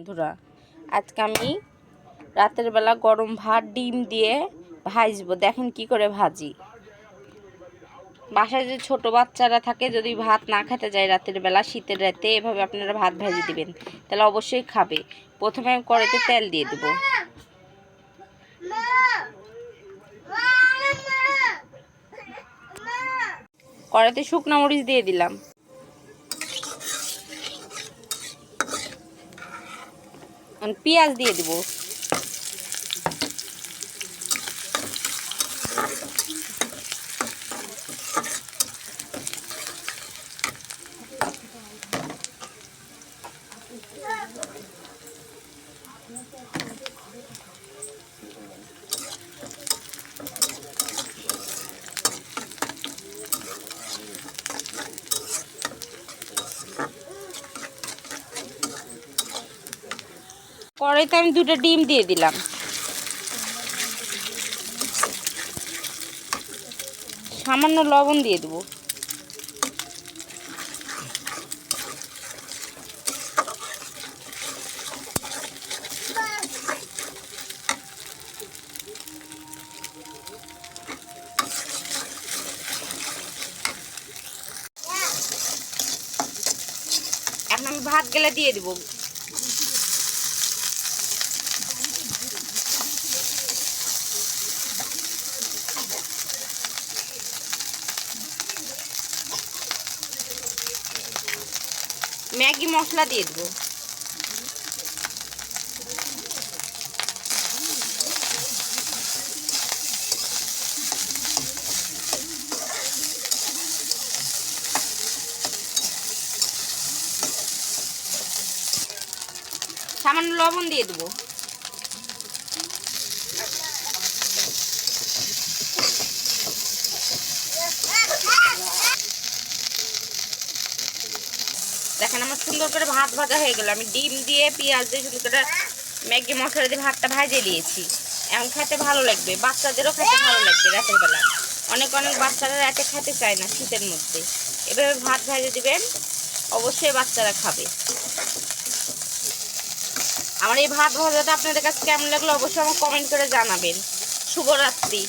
বন্ধুরা, আজকে আমি রাতের বেলা গরম ভাত, ডিম দিয়ে ভাজবো। দেখেন কি করে ভাজি। বাসায় যে ছোট বাচ্চারা থাকে, যদি ভাত না খেতে যায় রাতের বেলা, শীতের রাতে, এভাবে আপনারা ভাত ভাজি দিবেন। তাহলে অবশ্যই খাবে। প্রথমে আমি কড়াইতে তেল দিয়ে দেবো। কড়াইতে শুকনো মরিচ দিয়ে দিলাম। পেঁয়াজ দিয়ে দিব। কড়াইতে আমি দুটো ডিম দিয়ে দিলাম। সামান্য লবণ দিয়ে দেবো। আমি ভাত গেলে দিয়ে দিব। ম্যাগি মশলা দিয়ে দেবো। সামান্য লবণ দিয়ে দেবো। দেখেন আমার সুন্দর করে ভাত ভাজা হয়ে গেল। আমি ডিম দিয়ে, পেঁয়াজ দিয়ে সুন্দর করে ম্যাগি মশলা দিয়ে ভাতটা ভাজে দিয়েছি। এখন খেতে ভালো লাগবে। বাচ্চাদেরও খেতে ভালো লাগবে রাতের বেলা। অনেক অনেক বাচ্চারা রাতে খেতে চায় না শীতের মধ্যে। এভাবে ভাত ভাজে দিবেন, অবশ্যই বাচ্চারা খাবে। আমার এই ভাত ভাজাটা আপনাদের কাছে কেমন লাগল অবশ্যই আমাকে কমেন্ট করে জানাবেন। শুভরাত্রি।